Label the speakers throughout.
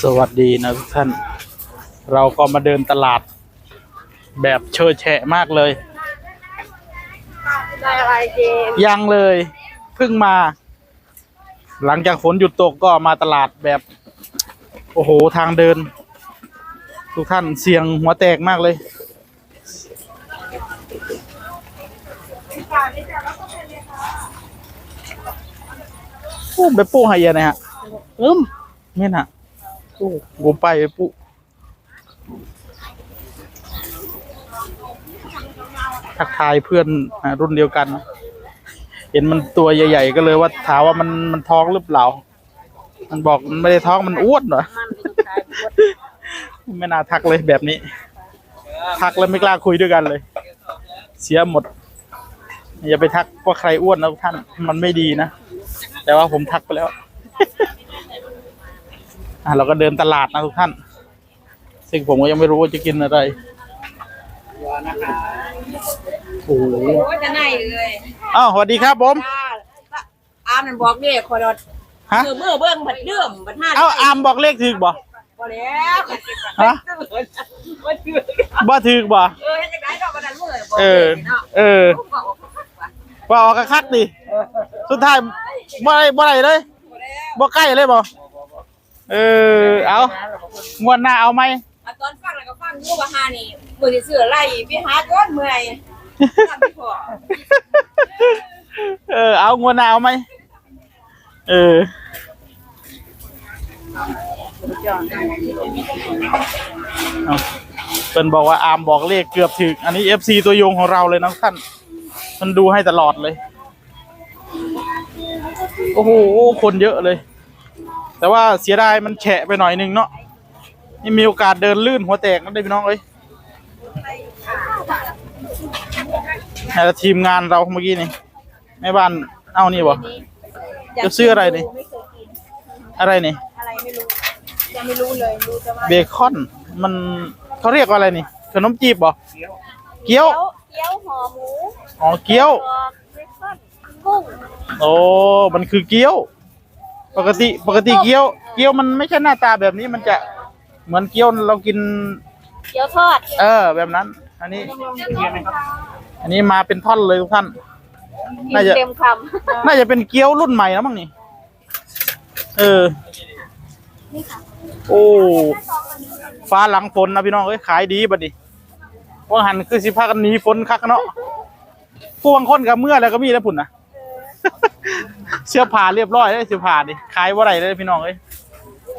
Speaker 1: สวัสดีนะทุกท่าน เราก็มาเดินตลาด แบบเชอแฉะมากเลย
Speaker 2: ได้อะไรเจม
Speaker 1: ยังเลยเพิ่งมา หลังจากฝนหยุดตกก็มาตลาดแบบ โอ้โหทางเดิน ทุกท่านเสียงหัวแตกมากเลย ปูไปปูให้เยอะนะฮะ
Speaker 2: อืม
Speaker 1: นี่น่ะปูกูไปไปปูทักทายเพื่อนอ่ารุ่นเดียวกัน เห็นมันตัวใหญ่ ๆ ก็เลยว่าถามว่ามันมันท้องหรือเปล่า มันบอกมันไม่ได้ท้องมันอ้วนเหรอ
Speaker 2: มันเป็นชายบวช
Speaker 1: ไม่น่าทักเลยแบบนี้ ทักแล้วไม่กล้าคุยด้วยกันเลย เสียหมด อย่าไปทักว่าใครอ้วนนะทุกท่าน มันไม่ดีนะ แต่ว่าผมทักไปแล้ว อะเราก็เดินตลาดนะทุกท่าน ซึ่งผมก็ยังไม่รู้ว่าจะกินอะไรโอ้โห
Speaker 2: โอ้ยจะไหนเลย
Speaker 1: อ้าวสวัสดีครับผม
Speaker 2: อามมันบอกเด็กคอยดด
Speaker 1: ฮะ
Speaker 2: มือมือเบิ้งผัดเดื่อมผัดห้า
Speaker 1: เอ้าอามบอกเลขถึกบ่
Speaker 2: พอแล้ว
Speaker 1: ฮะ
Speaker 2: ว่าถือ
Speaker 1: บ่ถึกบ่
Speaker 2: เออให้จะได้ดอกกระดานมือบอก
Speaker 1: เออ
Speaker 2: เนาะ
Speaker 1: เออ
Speaker 2: บอกว่า
Speaker 1: ว่าออกกระคักดิสุดท้ายบ่ได้บ่ได้เลยบ่ใกล้เลยบ่ เออ เอางวดหน้าเอาไหม
Speaker 2: อะตอนฟังแล้วก็ฟังดูว่าหานี่มือที่เสือไล่ไปหาก้อนเมื่อยทำไม่พอ
Speaker 1: เออ เอางวดหน้าเอาไหมเออเอาเพิ่นบอกว่าอามบอกเลขเกือบถึงอันนี้ FC ตัวยงของเราเลยนะท่าน มันดูให้ตลอดเลย โอ้โห คนเยอะเลย แต่ว่าเสียดายมันแฉะไปหน่อยนึงเนาะนี่มีโอกาสเดินลื่นหัวแตกนะได้พี่น้องเอ้ยแล้วทีมงานเราเมื่อกี้นี่แม่บ้านเอ้านี่บ่จะซื้ออะไรนี่
Speaker 2: ไม่เคยกิน
Speaker 1: อะไรนี่
Speaker 2: อะไรไม่รู้ยังไม่รู้เลยรู้แต่ว่า
Speaker 1: เบคอนมันเขาเรียกว่าอะไรนี่ขนมจีบบ่เกี๊ยว
Speaker 2: เกี๊ยวห่อหมู
Speaker 1: อ๋อเกี๊ยว
Speaker 2: ห่อเบคอนกุ้ง
Speaker 1: โอ้มันคือเกี๊ยว ปกติปกติเกี๊ยว เกี๊ยวมันไม่ใช่หน้าตาแบบนี้มันจะเหมือนเกี๊ยวเรากิน
Speaker 2: เกี๊ยวทอด
Speaker 1: เออ แบบนั้น อันนี้ อันนี้มาเป็นท่อนเลยทุกท่าน น่าจะ
Speaker 2: เต็มค
Speaker 1: น่าจะเป็นเกี๊ยวรุ่นใหม่แล้วมั้งนี่ เออโอ้ฟ้าหลังฝนนะพี่น้องเอ้ยขายดีบัดนี้ว่าหันคือสิพากันหนีฝนคักเนาะผู้บางคนกับเมื่อแล้วก็มีแล้วพุ่นนะ เสื้อผ้าเรียบร้อยเลยเสื้อผ้าดิขายว่าไรเลยพี่น้องเอ้ย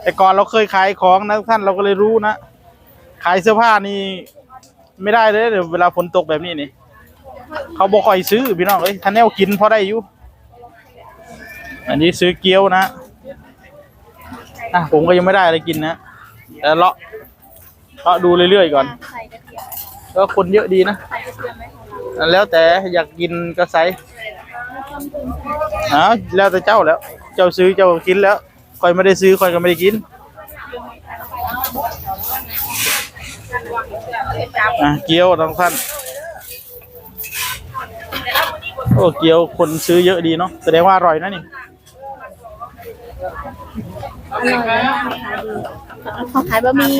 Speaker 1: แต่ก่อนเราเคยขายของนะท่านเราก็เลยรู้นะขายเสื้อผ้านี่ไม่ได้เลยเดี๋ยวเวลาฝนตกแบบนี้นี่ เขาบอกคอยซื้อพี่น้องเอ้ยท่านแนวกินพอได้อยู่อันนี้ซื้อเกี๊ยวนะอะผมก็ยังไม่ได้อะไรกินนะแต่เลาะเลาะดูเรื่อยๆก่อน
Speaker 2: ก็
Speaker 1: คนเยอะดีนะ แล้วแต่อยากกินก็ใส่ อ๋อแล้วแต่เจ้าแล้ว เจ้าซื้อเจ้ากินแล้วคอยไม่ได้ซื้อคอยก็ไม่ได้กินอะเกี๊ยวทั้งท่านโอ้เกี๊ยวคนซื้อเยอะดีเนาะแสดงว่าอร่อยนะนี่
Speaker 2: อร่อยมากเขาขายบะหมี่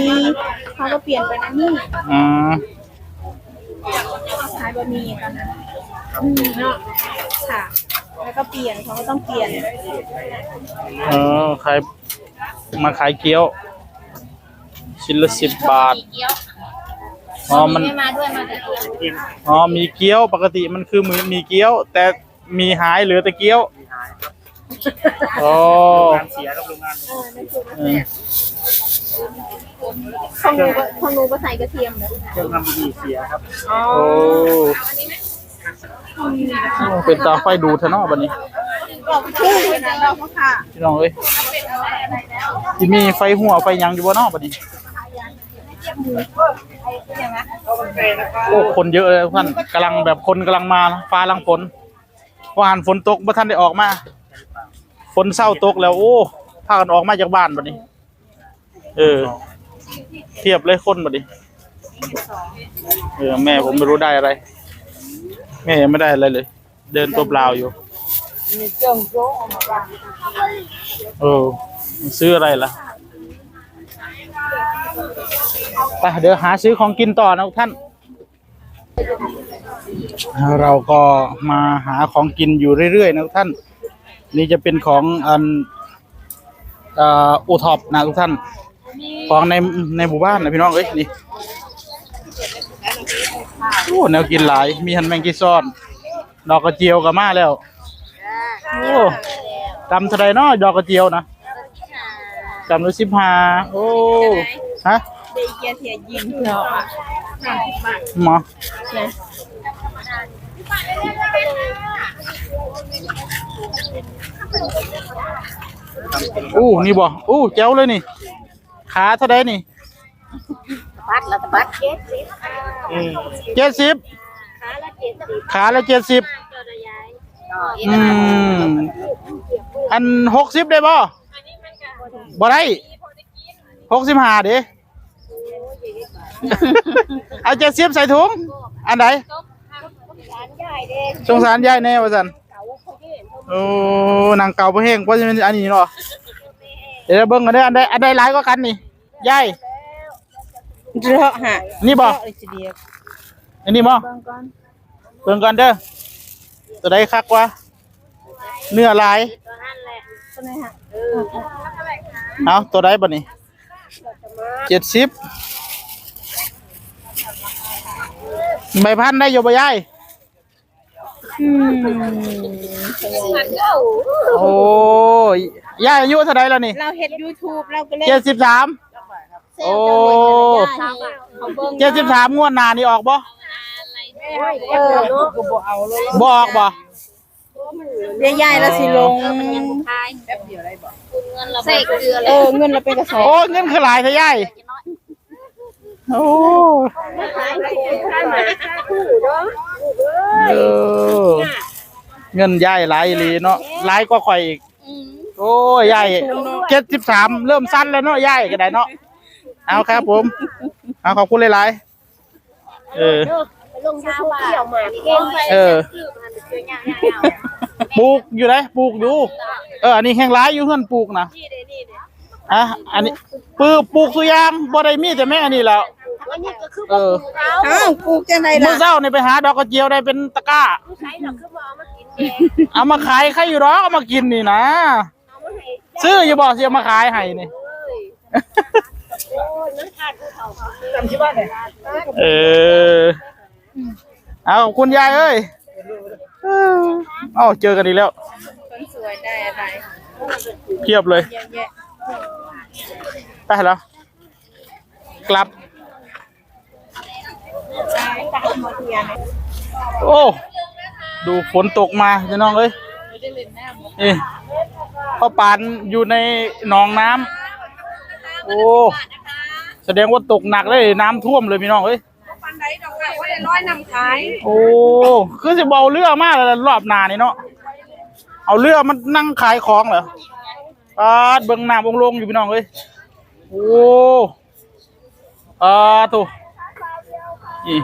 Speaker 2: เขาก็เปลี่ยนไปนะนี่
Speaker 1: อืม
Speaker 2: เขาขายบะหมี่ตอนนั้นอืมเนาะค่ะ แล้วก็เปลี่ยนเขาก็ต้องเปลี่ยน
Speaker 1: เออขายมาขายเกี๊ยว ชิ้นละสิบบาท
Speaker 2: เกี๊ยว
Speaker 1: อ๋อมัน
Speaker 2: ไม่มาด้วยมาแต่เกี๊ยว
Speaker 1: อ๋อ มีเกี๊ยว ปกติมันคือมีมีเกี๊ยว แต่มีหายเหลือแต่เกี๊ยวอ๋อเออ
Speaker 2: ของหนูก็ของหนูก็ใส่กระเทียมเลย
Speaker 3: เครื่องทำดีเสียครับ
Speaker 2: อ๋อ
Speaker 1: โอ้เป็นตาไฟดู เถอะเนาะบัดนี้
Speaker 2: บอกชื่อเลยนะเราก็ค่ะ
Speaker 1: พี่น้องเอ้ยที่มีไฟหัวไฟหยังอยู่บ่เนาะบัดนี้โอ้คนเยอะเลยทุกท่านกำลังแบบคนกำลังมานะฟ้าหลังฝนว่าหันฝนตกบ่ทันได้ออกมาฝนเศร้าตกแล้ว โอ้พากันออกมาจากบ้านบัดนี้ เออ เทียบเลยคนบัดนี้ เออ แม่ผมไม่รู้ได้อะไร แม่ยังไม่ได้อะไรเลย เดินตัวเปล่าอยู่
Speaker 2: มีเจิงโจ๊กออกมาบ้าง
Speaker 1: เออซื้ออะไรล่ะไปเดี๋ยวหาซื้อของกินต่อนะทุกท่าน เราก็มาหาของกินอยู่เรื่อยๆนะทุกท่าน นี่จะเป็นของอันเอ่ออูท็อปนะทุกท่าน ของในในหมู่บ้านนะพี่น้องเอ้ยนี่โอ้แนวกินหลาย มีหันแมงกีซ้อน ดอกกระเจียวก็มาแล้ว โอ้จำเท่าไรเนาะดอกกระเจียวนะจำรู้สิบห้าโอ้ ฮะ
Speaker 2: เดียเกียเทียยินเนาะ
Speaker 1: หมออู้นี่บ่อู้เจ้าเลยนี่ ขาเท่าไรนี่
Speaker 2: พัดแล้วพัดเจ็ดสิบ
Speaker 1: เจ็ดสิบ
Speaker 2: ขาละเจ็ดสิบ
Speaker 1: ขาละเจ็ดสิบ
Speaker 2: ตัวละยาย
Speaker 1: อืมอันหกสิบได้บ่บ่ได้หกสิบห้าเด้เอาเจ็ดสิบใส่ถุงอันไหน
Speaker 2: ร้านใหญ่เด้
Speaker 1: สงสารยายแน่ว่าสันโอ้นางเก่าบ่แห้งเพราะฉะนั้นอันนี้เนาะเดี๋ยวเบิ่งกันเด้ออันใดอันใดหลายกว่ากันนี่ยาย
Speaker 2: เจาะฮะ
Speaker 1: นี่บ่
Speaker 2: เจาะเลยทีเดียว
Speaker 1: อันนี้บ่
Speaker 2: เบิ่งก่อน
Speaker 1: เบิ่งกันเด้อตัวใดคักกว่าเนื้อหลาย
Speaker 2: ตัวไหนฮะ
Speaker 1: เอาตัวใดบ่นี่เจ็ดสิบใบพันธุ์ได้อยู่บ่ยาย
Speaker 2: อืม
Speaker 1: โอ้ยยายอายุเท่าไรแล้วนี่
Speaker 2: เราเฮ็ด YouTube เราก็เลย
Speaker 1: เจ็ดสิบสาม โอ้
Speaker 2: เขาเบิ่ง
Speaker 1: เจ็ดสิบสามงวดหน้านี่ออกบ่
Speaker 2: เออ
Speaker 1: บ่ออกบ่
Speaker 2: เดี๋ยวยายเราสิลง
Speaker 3: ใส่เกลือ
Speaker 2: เออเงินเราเป็นกระสอบ
Speaker 1: โอ้เงินคือหลายเท่ายายโอ้เออเงินยายหลายอีหลีเนาะหลายกว่าข่อยอีก โอ้ยยายเจ็ดสิบสามเริ่มสั้นแล้วเนาะยายก็ได้เนาะ เอาครับผม เอาขอบคุณหลายๆเออ
Speaker 3: ลงยูทูบเกี่ยวหมาเก่งไป
Speaker 1: เออ ปลูกอยู่เลยปลูกอยู่ เออ อันนี้แห้งร้ายอยู่เพื่อนปลูกนะอะอันนี้ปลูกปลูกสุยางบ่ได้มีแต่แม่งอันนี้แล้ว
Speaker 3: อันนี้ก็คือ
Speaker 1: เออ
Speaker 2: อ้าวปลูกจังได
Speaker 1: เมื่
Speaker 2: ล่ะ
Speaker 1: อเช้านี่ไปหาดอกกระเจียวได้เป็นตะกร้า
Speaker 3: ใช้ดอกคือมาเอามากินเอง
Speaker 1: เอามาขายใครอยู่หรอกเอามากินนี่นะ
Speaker 3: เอามาให้
Speaker 1: ซื้ออยู่บ่สิเอามาขายให้นี่
Speaker 3: เเขาเขาจำชื่อบ้านเลย
Speaker 1: เออ เอาคุณยายเอ้ยเอ้าเจอกันอีกแล้ว
Speaker 2: คนสวยได้อะไร
Speaker 1: เพียบเลย
Speaker 2: เยอะแยะ
Speaker 1: ไปแล้วกลับโอ้ดูฝนตกมาพี่น้องเอ้ยนี่พ่อปานอยู่ในหนองน้ำโอ้ แสดงว่าตกหนักเลยน้ำท่วมเลยพี่น้องเอ้ย
Speaker 2: ปันไดดอกไม้ไว้ร้อยนำขาย
Speaker 1: โอ้คือจะเบาเรือมากเลยรอบหนานี่เนาะเอาเรือมันนั่งขายของเหรอปาดเบิ่งน้ำวงลงอยู่พี่น้องเอ้ยโอ้อ่าถูกนี่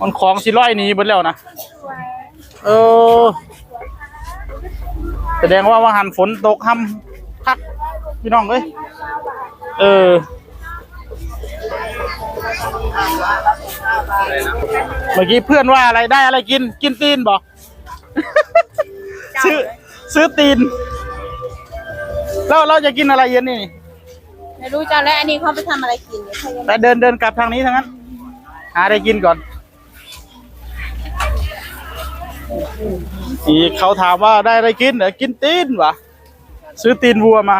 Speaker 1: มันของสิร้อยหนี้เบิดแล้วนะเออ แสดงว่าว่าหันฝนตกห้ำคักพี่น้องเอ้ยเออ เมื่อกี้เพื่อนว่าอะไรได้อะไรกิน กินตีนบอกซื้อซื้อตีนแล้วเราจะกินอะไรเย็นนี่
Speaker 2: ไม่รู้จ้าแล้วอันนี้เขาไปทำอะไรกินเนี่ยเขายัง
Speaker 1: ไปเดินเดินกลับทางนี้ทั้งนั้นหาอะไรกินก่อนอีกเขาถามว่าได้อะไรกินเดี๋ยวกินตีนวะซื้อตีนวัวมา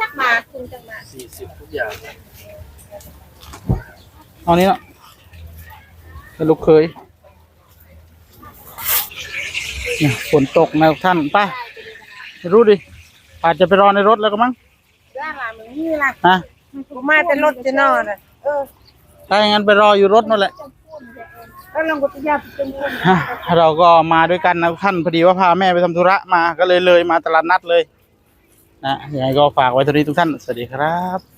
Speaker 2: จักมาคุณจักมา
Speaker 1: เอานี้ เนาะเป็นลูกเคยเนี่ยฝนตกนะทุกท่านไปไม่รู้ดิอาจจะไปรอในรถแล้วก็มั้ง
Speaker 2: ล่าหลานมึงนี่ล่ะ
Speaker 1: ฮะ
Speaker 2: กูมาแต่รถจะนอนอะเออ
Speaker 1: ถ้าอย่างนั้นไปรออยู่รถนั่นแหละ
Speaker 2: แล้วลงกุฏิยาเป็นคน
Speaker 1: ฮะเราก็มาด้วยกันนะท่านพอดีว่าพาแม่ไปทำธุระมาก็เลยเลยมาตลาดนัดเลยนะยังไงก็ฝากไว้เท่านี้ทุกท่าน สวัสดีครับ